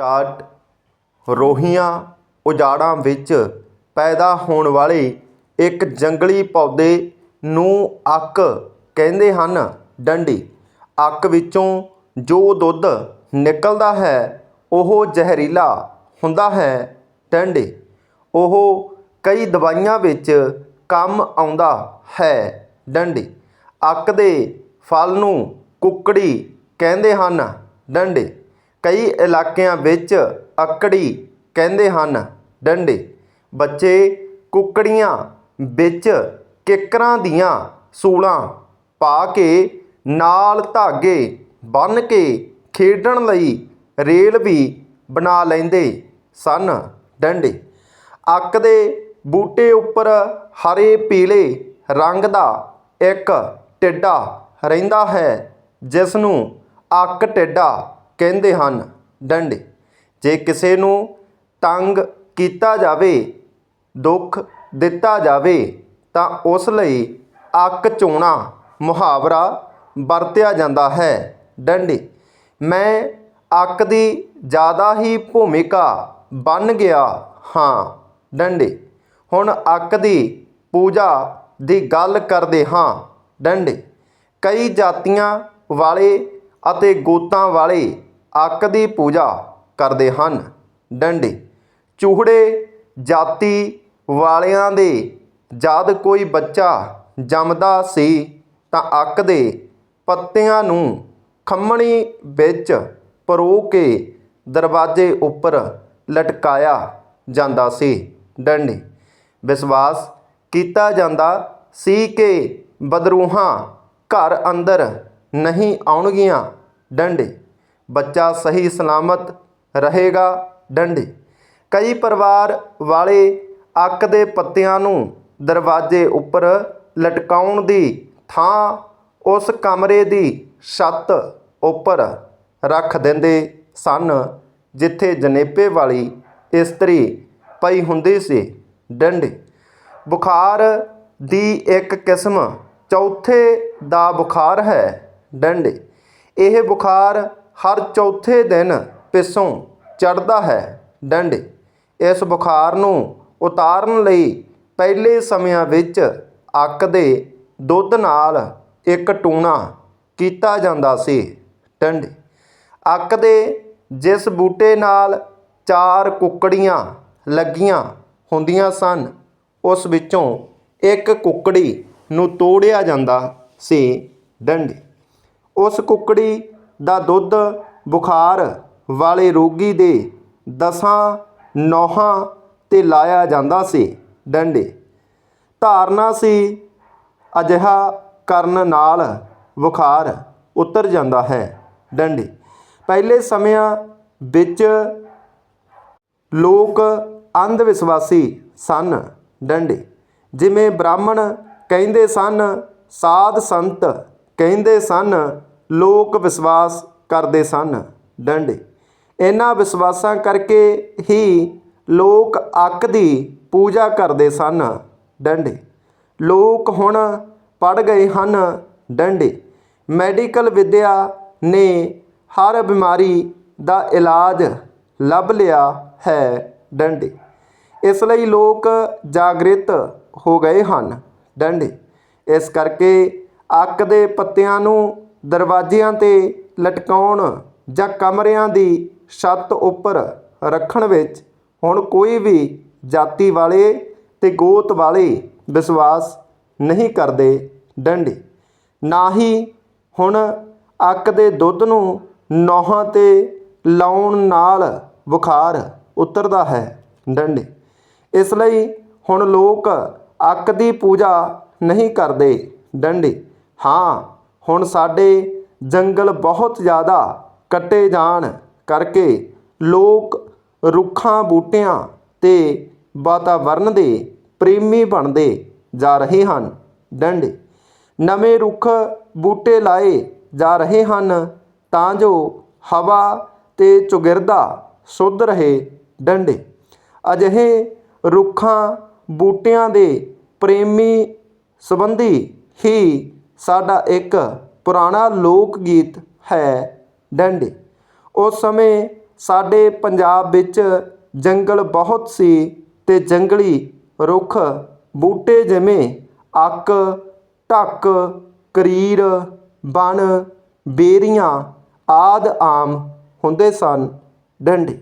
Start ਰੋਹੀਆਂ ਉਜਾੜਾਂ ਵਿੱਚ ਪੈਦਾ ਹੋਣ ਵਾਲੇ ਇੱਕ ਜੰਗਲੀ ਪੌਦੇ ਨੂੰ ਅੱਕ ਕਹਿੰਦੇ ਹਨ। ਡੰਡੀ। ਅੱਕ ਵਿੱਚੋਂ ਜੋ ਦੁੱਧ ਨਿਕਲਦਾ ਹੈ, ਉਹ ਜ਼ਹਿਰੀਲਾ ਹੁੰਦਾ ਹੈ। ਡੰਡੀ। ਉਹ ਕਈ ਦਵਾਈਆਂ ਵਿੱਚ ਕੰਮ ਆਉਂਦਾ ਹੈ। ਡੰਡੀ। ਅੱਕ ਦੇ ਫਲ ਨੂੰ ਕੁੱਕੜੀ ਕਹਿੰਦੇ ਹਨ। ਡੰਡੇ। ਕਈ ਇਲਾਕਿਆਂ ਵਿੱਚ ਅੱਕੜੀ ਕਹਿੰਦੇ ਹਨ, ਡੰਡੇ। ਬੱਚੇ ਕੁੱਕੜੀਆਂ ਵਿੱਚ ਕਿੱਕਰਾਂ ਦੀਆਂ ਸੂਲਾਂ ਪਾ ਕੇ ਨਾਲ ਧਾਗੇ ਬੰਨ੍ਹ ਕੇ ਖੇਡਣ ਲਈ ਰੇਲ ਵੀ ਬਣਾ ਲੈਂਦੇ ਸਨ, ਡੰਡੇ। ਅੱਕ ਦੇ ਬੂਟੇ ਉੱਪਰ ਹਰੇ ਪੀਲੇ ਰੰਗ ਦਾ ਇੱਕ ਟਿੱਡਾ ਰਹਿੰਦਾ ਹੈ ਜਿਸ ਨੂੰ ਅੱਕ ਟਿੱਡਾ ਕਹਿੰਦੇ ਹਨ, ਡੰਡੇ, ਜੇ ਕਿਸੇ ਨੂੰ ਤੰਗ ਕੀਤਾ ਜਾਵੇ, ਦੁੱਖ ਦਿੱਤਾ ਜਾਵੇ, ਤਾਂ ਉਸ ਲਈ ਅੱਕ ਚੋਣਾ ਮੁਹਾਵਰਾ ਵਰਤਿਆ ਜਾਂਦਾ ਹੈ। ਡੰਡੇ, ਮੈਂ ਅੱਕ ਦੀ ਜ਼ਿਆਦਾ ਹੀ ਭੂਮਿਕਾ ਬਣ ਗਿਆ ਹਾਂ। ਡੰਡੇ, ਹੁਣ ਅੱਕ ਦੀ ਪੂਜਾ ਦੀ ਗੱਲ ਕਰਦੇ ਹਾਂ। ਡੰਡੇ, ਕਈ ਜਾਤੀਆਂ ਵਾਲੇ ਅਤੇ ਗੋਤਾਂ ਵਾਲੇ ਅੱਕ ਦੀ ਪੂਜਾ ਕਰਦੇ ਹਨ। ਡੰਡੇ। ਚੂਹੜੇ ਜਾਤੀ ਵਾਲਿਆਂ ਦੇ ਜਦ ਕੋਈ ਬੱਚਾ ਜੰਮਦਾ ਸੀ ਤਾਂ ਅੱਕ ਦੇ ਪੱਤਿਆਂ ਨੂੰ ਖੰਮਣੀ ਵਿੱਚ ਪਰੋ ਕੇ ਦਰਵਾਜ਼ੇ ਉੱਪਰ ਲਟਕਾਇਆ ਜਾਂਦਾ ਸੀ। ਡੰਡੇ। ਵਿਸ਼ਵਾਸ ਕੀਤਾ ਜਾਂਦਾ ਸੀ ਕਿ ਬਦਰੂਹਾਂ ਘਰ ਅੰਦਰ ਨਹੀਂ ਆਉਣਗੀਆਂ। ਡੰਡੇ। ਬੱਚਾ ਸਹੀ ਸਲਾਮਤ ਰਹੇਗਾ, ਡੰਡੇ। ਕਈ ਪਰਿਵਾਰ ਵਾਲੇ ਅੱਕ ਦੇ ਪੱਤਿਆਂ ਨੂੰ ਦਰਵਾਜ਼ੇ ਉੱਪਰ ਲਟਕਾਉਣ ਦੀ ਥਾਂ ਉਸ ਕਮਰੇ ਦੀ ਛੱਤ ਉੱਪਰ ਰੱਖ ਦਿੰਦੇ ਸਨ, ਜਿੱਥੇ ਜਨੇਪੇ ਵਾਲੀ ਇਸਤਰੀ ਪਈ ਹੁੰਦੀ ਸੀ। ਡੰਡੀ, ਬੁਖਾਰ ਦੀ ਇੱਕ ਕਿਸਮ ਚੌਥੇ ਦਾ ਬੁਖਾਰ ਹੈ। ਡੰਡੇ, ਇਹ ਬੁਖਾਰ ਹਰ ਚੌਥੇ ਦਿਨ ਪਿੱਛੋਂ ਚੜ੍ਹਦਾ ਹੈ ਡੰਡੇ। ਇਸ ਬੁਖਾਰ ਨੂੰ ਉਤਾਰਨ ਲਈ ਪਹਿਲੇ ਸਮਿਆਂ ਵਿੱਚ ਅੱਕ ਦੇ ਦੁੱਧ ਨਾਲ ਇੱਕ ਟੂਣਾ ਕੀਤਾ ਜਾਂਦਾ ਸੀ, ਡੰਡੇ। ਅੱਕ ਦੇ ਜਿਸ ਬੂਟੇ ਨਾਲ ਚਾਰ ਕੁੱਕੜੀਆਂ ਲੱਗੀਆਂ ਹੁੰਦੀਆਂ ਸਨ, ਉਸ ਵਿੱਚੋਂ ਇੱਕ ਕੁੱਕੜੀ ਨੂੰ ਤੋੜਿਆ ਜਾਂਦਾ ਸੀ, ਡੰਡੀ। ਉਸ ਕੁੱਕੜੀ ਦਾ ਦੁੱਧ ਬੁਖਾਰ ਵਾਲੇ ਰੋਗੀ ਦੇ ਦਸਾਂ ਨੌਹਾਂ ਤੇ ਲਾਇਆ ਜਾਂਦਾ ਸੀ ਡੰਡੇ। ਧਾਰਨਾ ਸੀ ਅਜਿਹਾ ਕਰਨ ਨਾਲ ਬੁਖਾਰ ਉਤਰ ਜਾਂਦਾ ਹੈ ਡੰਡੇ। ਪਹਿਲੇ ਸਮਿਆਂ ਵਿੱਚ ਲੋਕ ਅੰਧ ਵਿਸ਼ਵਾਸੀ ਸਨ ਡੰਡੇ। ਜਿਵੇਂ ਬ੍ਰਾਹਮਣ ਕਹਿੰਦੇ ਸਨ, ਸਾਧ ਸੰਤ ਕਹਿੰਦੇ ਸਨ ਲੋਕ ਵਿਸ਼ਵਾਸ ਕਰਦੇ ਸਨ। ਡੰਡੇ। ਇਹਨਾਂ ਵਿਸ਼ਵਾਸਾਂ ਕਰਕੇ ਹੀ ਲੋਕ ਅੱਕ ਦੀ ਪੂਜਾ ਕਰਦੇ ਸਨ। ਡੰਡੇ। ਲੋਕ ਹੁਣ ਪੜ ਗਏ ਹਨ। ਡੰਡੇ। ਮੈਡੀਕਲ ਵਿੱਦਿਆ ਨੇ ਹਰ ਬਿਮਾਰੀ ਦਾ ਇਲਾਜ ਲੱਭ ਲਿਆ ਹੈ। ਡੰਡੇ। ਇਸ ਲਈ ਲੋਕ ਜਾਗਰਿਤ ਹੋ ਗਏ ਹਨ। ਡੰਡੇ। ਇਸ ਕਰਕੇ ਅੱਕ ਦੇ ਪੱਤਿਆਂ ਨੂੰ ਦਰਵਾਜ਼ਿਆਂ ਤੇ ਲਟਕਾਉਣ ਜਾਂ ਕਮਰਿਆਂ ਦੀ ਛੱਤ ਉੱਪਰ ਰੱਖਣ ਵਿੱਚ ਹੁਣ ਕੋਈ ਵੀ ਜਾਤੀ ਵਾਲੇ ਤੇ ਗੋਤ ਵਾਲੇ ਵਿਸ਼ਵਾਸ ਨਹੀਂ ਕਰਦੇ ਡੰਡੇ। ਨਾ ਹੀ ਹੁਣ ਅੱਕ ਦੇ ਦੁੱਧ ਨੂੰ ਨੌਹਾਂ ਤੇ ਲਾਉਣ ਨਾਲ ਬੁਖਾਰ ਉਤਰਦਾ ਹੈ ਡੰਡੇ। ਇਸ ਲਈ ਹੁਣ ਲੋਕ ਅੱਕ ਦੀ ਪੂਜਾ ਨਹੀਂ ਕਰਦੇ ਡੰਡੇ। ਹਾਂ ਹੁਣ ਸਾਡੇ ਜੰਗਲ ਬਹੁਤ ਜ਼ਿਆਦਾ ਕੱਟੇ ਜਾਣ ਕਰਕੇ ਲੋਕ ਰੁੱਖਾਂ, ਬੂਟਿਆਂ ਅਤੇ ਵਾਤਾਵਰਨ ਦੇ ਪ੍ਰੇਮੀ ਬਣਦੇ ਜਾ ਰਹੇ ਹਨ। ਡੰਡੇ ਨਵੇਂ ਰੁੱਖ, ਬੂਟੇ ਲਾਏ ਜਾ ਰਹੇ ਹਨ ਤਾਂ ਜੋ ਹਵਾ ਤੇ ਚੁਗਿਰਦਾ ਸੁੱਧ ਰਹੇ। ਡੰਡੇ ਅਜਿਹੇ ਰੁੱਖਾਂ, ਬੂਟਿਆਂ ਦੇ ਪ੍ਰੇਮੀ ਸੰਬੰਧੀ ਹੀ ਸਾਡਾ ਇੱਕ ਪੁਰਾਣਾ ਲੋਕ ਗੀਤ ਹੈ ਡੰਡੇ। ਉਸ ਸਮੇਂ ਸਾਡੇ ਪੰਜਾਬ ਵਿੱਚ ਜੰਗਲ ਬਹੁਤ ਸੀ ਤੇ ਜੰਗਲੀ ਰੁੱਖ, ਬੂਟੇ ਜਿਵੇਂ ਅੱਕ, ਢੱਕ, ਕਰੀਰ ਬਣ ਬੇਰੀਆਂ ਆਦਿ ਆਮ ਹੁੰਦੇ ਸਨ ਡੰਡੀ।